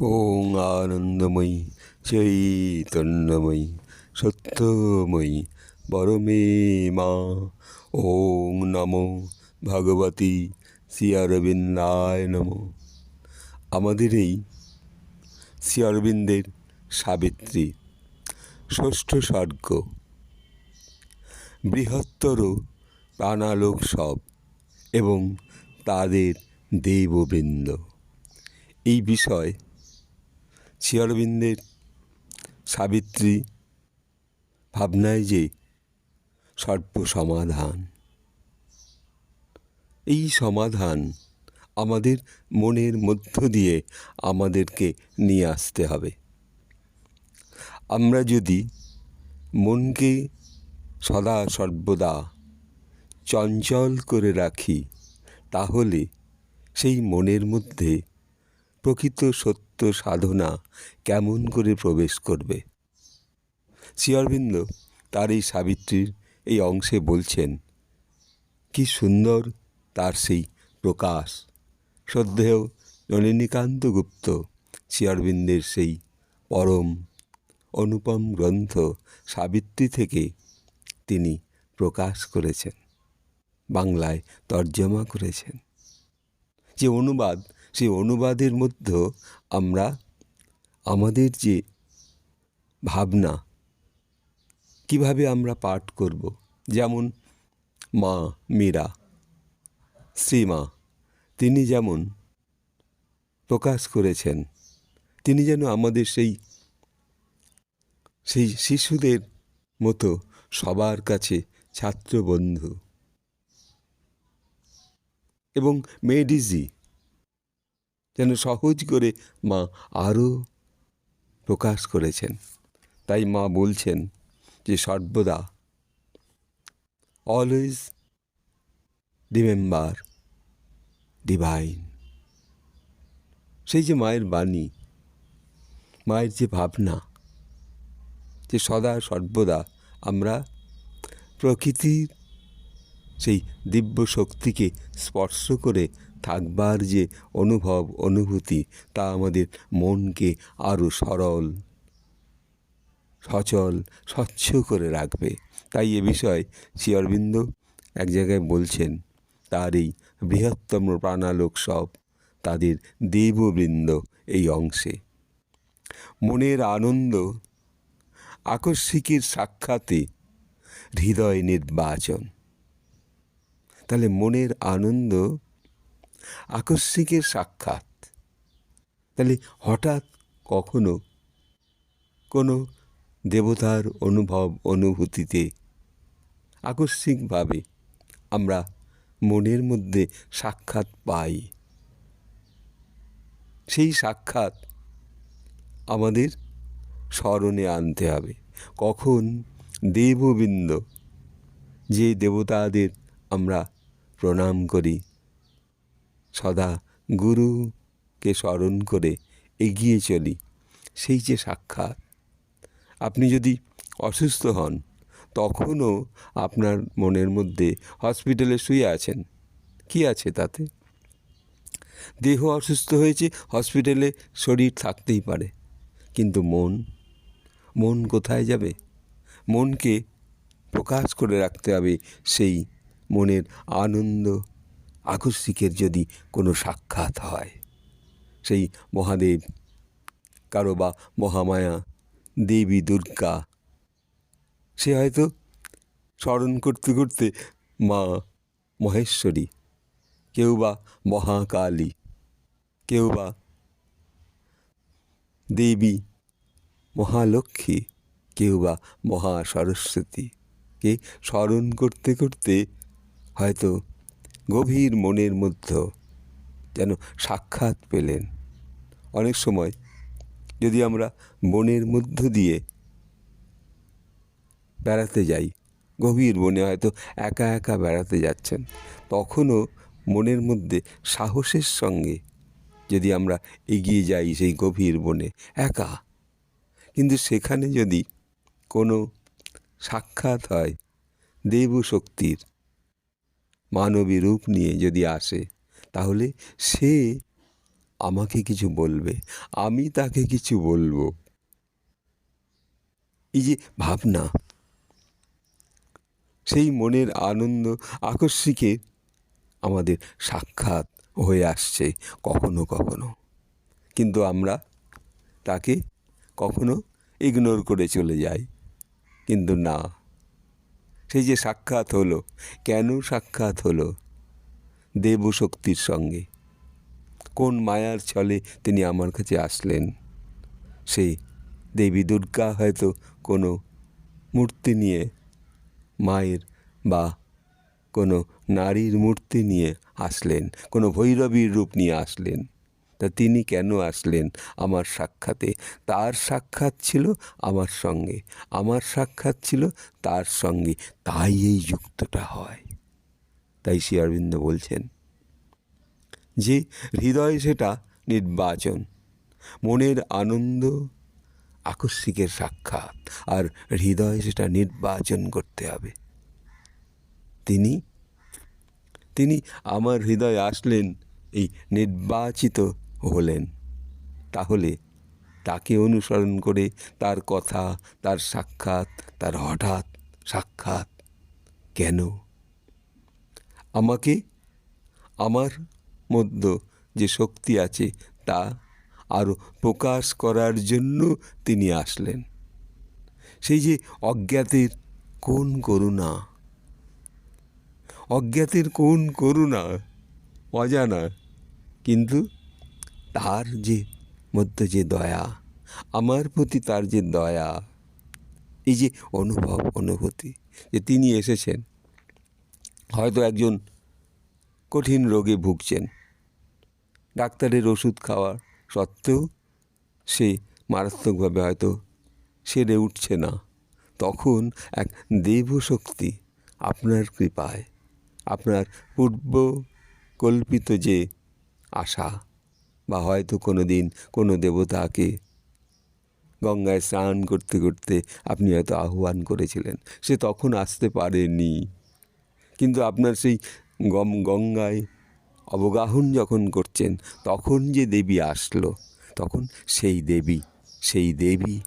ওং আনন্দময়ী চৈতন্যময়ী সত্যময়ী পরমে মা ওং নমো ভগবতী শ্রী অরবিন্দায় নমো আমাদের এই শ্রী অরবিন্দের সাবিত্রী ষষ্ঠ স্বর্গ বৃহত্তর প্রাণালোক সব এবং তাদের দেববৃন্দ এই বিষয় শ্রী অরবিন্দের সাবিত্রী ভাবনায় যে সর্ব সমাধান। এই সমাধান আমাদের মনের মধ্য দিয়ে আমাদেরকে নিয়ে আসতে হবে। আমরা যদি মনকে সদা সর্বদা চঞ্চল করে রাখি, তাহলে সেই মনের মধ্যে প্রকৃত সত্য সাধনা কেমন করে প্রবেশ করবে? শ্রী অরবিন্দ তার এই সাবিত্রীর এই অংশে বলছেন, কি সুন্দর তার সেই প্রকাশ। শ্রদ্ধেয় নলিনীকান্ত গুপ্ত শ্রী অরবিন্দের সেই পরম অনুপম গ্রন্থ সাবিত্রী থেকে তিনি প্রকাশ করেছেন, বাংলায় তর্জমা করেছেন। যে অনুবাদ সেই অনুবাদের মধ্যে আমরা আমাদের যে ভাবনা, কীভাবে আমরা পাঠ করব? যেমন মা, মীরা, শ্রীমা, তিনি যেমন প্রকাশ করেছেন, তিনি যেন আমাদের সেই সেই শিশুদের মতো সবার কাছে ছাত্রবন্ধু। এবং মেডিজি যেন সহজ করে মা আরও প্রকাশ করেছেন। তাই মা বলছেন যে সর্বদা অলওয়েজ রিমেম্বার ডিভাইন সেই যে মায়ের বাণী, মায়ের যে ভাবনা, যে সদা সর্বদা আমরা প্রকৃতির সেই দিব্য শক্তিকে স্পর্শ করে থাকবার যে অনুভব, অনুভূতি, তা আমাদের মনকে আরও সরল, সচল, স্বচ্ছ করে রাখবে। তাই এ বিষয়ে শ্রী অরবিন্দ এক জায়গায় বলছেন, তার এই বৃহত্তম প্রাণালোক সব তাদের দেববৃন্দ এই অংশে। মনের আনন্দ আকস্মিকের সাক্ষাতে হৃদয় নির্বাচন। তাহলে মনের আনন্দ আকস্মিকের সাক্ষাৎ। তাহলে হঠাৎ কখনো কোনো দেবতার অনুভব, অনুভূতিতে আকস্মিকভাবে আমরা মনের মধ্যে সাক্ষাৎ পাই? সেই সাক্ষাৎ আমাদের স্মরণে আনতে হবে। কখন দেববৃন্দ যে দেবতাদের আমরা প্রণাম করি সদা গুরুকে স্মরণ করে এগিয়ে চলি। সেই যে সাক্ষাৎ। আপনি যদি অসুস্থ হন, তখনও আপনার মনের মধ্যে হসপিটালে শুয়ে আছেন। কি আছে তাতে? দেহ অসুস্থ হয়েছে, হসপিটালে শরীর থাকতেই পারে। কিন্তু মন? মন কোথায় যাবে? মনকে প্রকাশ করে রাখতে হবে সেই মনের আনন্দ আকস্মিকের যদি কোনো সাক্ষাৎ হয়, সেই মহাদেব, কারও বা মহামায়া, দেবী দুর্গা, সে হয়তো স্মরণ করতে করতে মা মহেশ্বরী, কেউ বা মহাকালী, কেউ বা দেবী মহালক্ষ্মী, কেউ বা মহা সরস্বতী কে স্মরণ করতে করতে হয়তো গভীর মনের মধ্যে যেন সাক্ষাৎ পেলেন। অনেক সময় যদি আমরা বনের মধ্য দিয়ে বেড়াতে যাই, গভীর বনে হয়তো একা একা বেড়াতে যাচ্ছেন, তখনও মনের মধ্যে সাহসের সঙ্গে যদি আমরা এগিয়ে যাই সেই গভীর বনে একা। কিন্তু সেখানে যদি কোনো সাক্ষাৎ হয় দেব শক্তির মানবী রূপ নিয়ে যদি আসে, তাহলে সে আমাকে কিছু বলবে, আমি তাকে কিছু বলব। এই যে ভাবনা, সেই মনের আনন্দ আকস্মিকে আমাদের সাক্ষাৎ হয়ে আসছে কখনো কখনো। কিন্তু আমরা তাকে কখনো ইগনোর করে চলে যাই। কিন্তু না সেই যে সাক্ষাৎ হলো, কেন সাক্ষাৎ হলো? দেবশক্তির সঙ্গে। কোন মায়ার ছলে তিনি আমার কাছে আসলেন? সেই দেবী দুর্গা হয়তো কোনো মূর্তি নিয়ে, মায়ের বা কোনো নারীর মূর্তি নিয়ে আসলেন, কোনো ভৈরবীর রূপ নিয়ে আসলেন। তা তিনি কেন আসলেন আমার সাক্ষাতে? তার সাক্ষাৎ ছিল আমার সঙ্গে। আমার সাক্ষাৎ ছিল তার সঙ্গে। তাই এই যুক্তটা হয়। তাই শ্রী অরবিন্দ বলছেন যে, হৃদয় সেটা নির্বাচন। মনের আনন্দ, আকস্মিকের সাক্ষাৎ। আর হৃদয় সেটা নির্বাচন করতে হবে। তিনি তিনি আমার হৃদয়ে আসলেন এই নির্বাচিত হলেন। তাহলে তাকে অনুসরণ করে তার কথা, তার সাক্ষাৎ, তার হঠাৎ সাক্ষাৎ কেন? আমাকে, আমার মধ্য যে শক্তি আছে তা আরও প্রকাশ করার জন্য তিনি আসলেন। সেই যে অজ্ঞাতের কোন করুণা? অজ্ঞাতের কোন করুণা? অজানা। কিন্তু তার যে মধ্যে যে দয়া, আমার প্রতি তার যে দয়া, এই যে অনুভব, অনুভূতি যে তিনি এসেছেন, হয়তো একজন কঠিন রোগে ভুগছেন। ডাক্তারের ওষুধ খাওয়ার সত্ত্বেও সে মারাত্মকভাবে হয়তো সেরে উঠছে না। তখন এক দেবশক্তি আপনার কৃপায়, আপনার পূর্ব কল্পিত যে আশা বা হয়তো কোনো দিন কোনো দেবতাকে গঙ্গায় স্নান করতে করতে আপনি হয়তো আহ্বান করেছিলেন। সে তখন আসতে পারেনি। কিন্তু আপনার সেই গম, গঙ্গায় অবগাহন যখন করছেন, তখন যে দেবী আসলো, তখন সেই দেবী সেই দেবী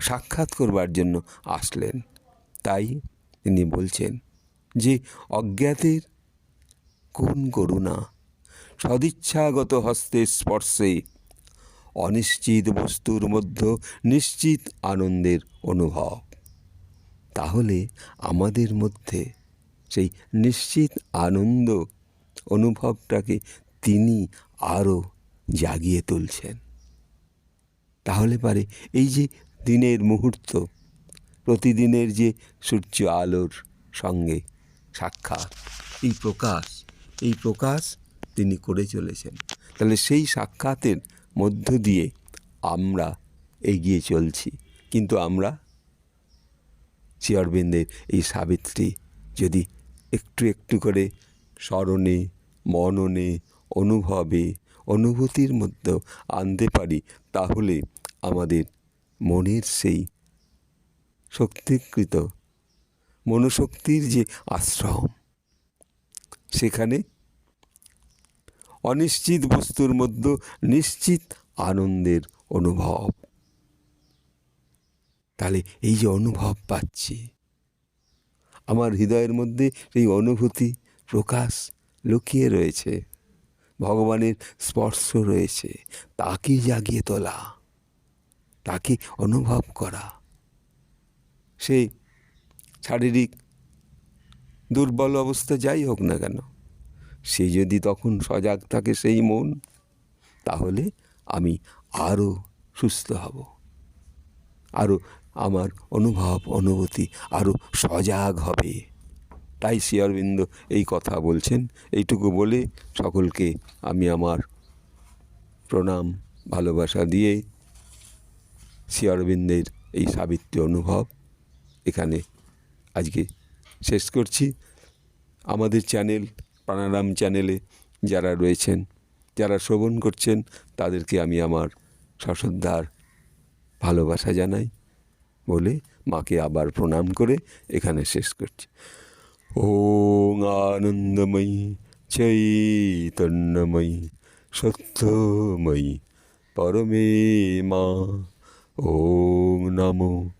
সাক্ষাৎ করবার জন্য আসলেন। তাই তিনি বলছেন যে, অজ্ঞাতের কোন করুণা সদিচ্ছাগত হস্তের স্পর্শে। অনিশ্চিত বস্তুর মধ্যে নিশ্চিত আনন্দের অনুভব। তাহলে আমাদের মধ্যে সেই নিশ্চিত আনন্দ অনুভবটাকে তিনি আরও জাগিয়ে তুলছেন। তাহলে পারে এই যে দিনের মুহূর্ত, প্রতিদিনের যে সূর্য আলোর সঙ্গে সাক্ষাৎ, এই প্রকাশ এই প্রকাশ তিনি করে চলেছেন। তাহলে সেই সাক্ষাতের মধ্য দিয়ে আমরা এগিয়ে চলছি। কিন্তু আমরা শ্রী অরবিন্দের এই সাবিত্রী যদি একটু একটু করে স্মরণে, মননে, অনুভবে, অনুভূতির মধ্যে আনতে পারি, তাহলে আমাদের মনের সেই শক্তিকৃত মনোশক্তির যে আশ্রম, সেখানে অনিশ্চিত বস্তুর মধ্যে নিশ্চিত আনন্দের অনুভব। তাহলে এই যে অনুভব পাচ্ছি, আমার হৃদয়ের মধ্যে সেই অনুভূতি প্রকাশ লুকিয়ে রয়েছে, ভগবানের স্পর্শ রয়েছে, তাকে জাগিয়ে তোলা, তাকে অনুভব করা। সেই শারীরিক দুর্বল অবস্থা যাই হোক না কেন সে যদি তখন সজাগ থাকে সেই মন, তাহলে আমি আরও সুস্থ হব। আরও আমার অনুভব, অনুভূতি আরও সজাগ হবে। তাই শ্রী অরবিন্দ এই কথা বলছেন। এইটুকু বলে সকলকে আমি আমার প্রণাম, ভালোবাসা দিয়ে শ্রী অরবিন্দের এই সাবিত্রী অনুভব এখানে আজকে শেষ করছি। আমাদের চ্যানেল প্রাণারাম চ্যানেলে যারা রয়েছেন, যারা শ্রবণ করছেন, তাদেরকে আমি আমার সশ্রদ্ধার ভালোবাসা জানাই, বলে মাকে আবার প্রণাম করে এখানে শেষ করছি। ওং আনন্দময়ী, চৈতন্যময়ী, সত্যময়ী, পরমে মা ওম নমো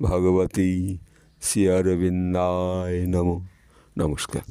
ভগবতী শ্রী অরবিন্দায় নমো। নমস্কার।